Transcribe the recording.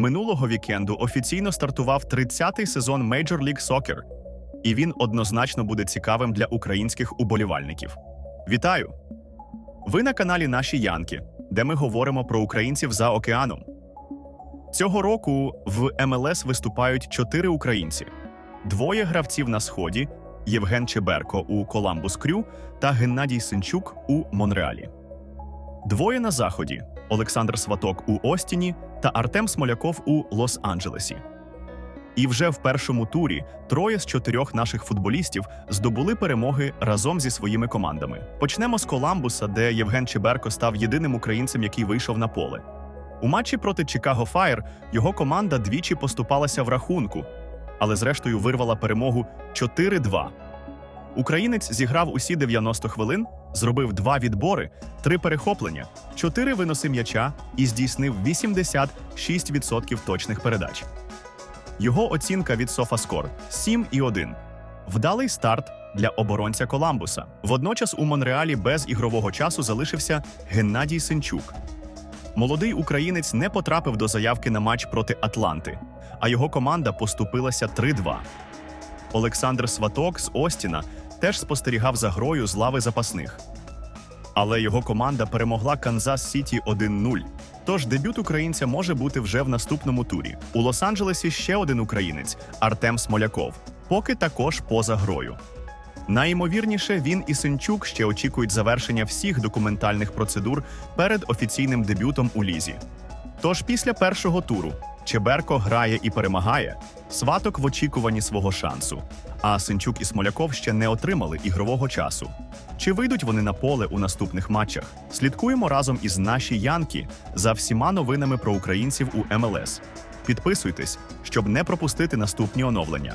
Минулого вікенду офіційно стартував 30-й сезон Major League Soccer, і він однозначно буде цікавим для українських уболівальників. Вітаю! Ви на каналі Наші Янки, де ми говоримо про українців за океаном. Цього року в МЛС виступають чотири українці: двоє гравців на сході Євген Чеберко у Коламбус Крю та Геннадій Синчук у Монреалі. Двоє на заході Олександр Сваток у Остіні та Артем Смоляков у Лос-Анджелесі. І вже в першому турі троє з чотирьох наших футболістів здобули перемоги разом зі своїми командами. Почнемо з Коламбуса, де Євген Чеберко став єдиним українцем, який вийшов на поле. У матчі проти Чикаго Фаєр його команда двічі поступалася в рахунку, але зрештою вирвала перемогу 4-2. Українець зіграв усі 90 хвилин, зробив два відбори, три перехоплення, чотири виноси м'яча і здійснив 86% точних передач. Його оцінка від SofaScore – 7,1. Вдалий старт для оборонця Коламбуса. Водночас у Монреалі без ігрового часу залишився Геннадій Синчук. Молодий українець не потрапив до заявки на матч проти Атланти, а його команда поступилася 3-2. Олександр Сваток з Остіна теж спостерігав за грою з лави запасних. Але його команда перемогла Канзас Сіті 1-0. Тож дебют українця може бути вже в наступному турі. У Лос-Анджелесі ще один українець Артем Смоляков, поки також поза грою. Найімовірніше, він і Синчук ще очікують завершення всіх документальних процедур перед офіційним дебютом у лізі. Тож після першого туру Чеберко грає і перемагає, сваток в очікуванні свого шансу. А Синчук і Смоляков ще не отримали ігрового часу. Чи вийдуть вони на поле у наступних матчах? Слідкуємо разом із наші Янки за всіма новинами про українців у МЛС. Підписуйтесь, щоб не пропустити наступні оновлення.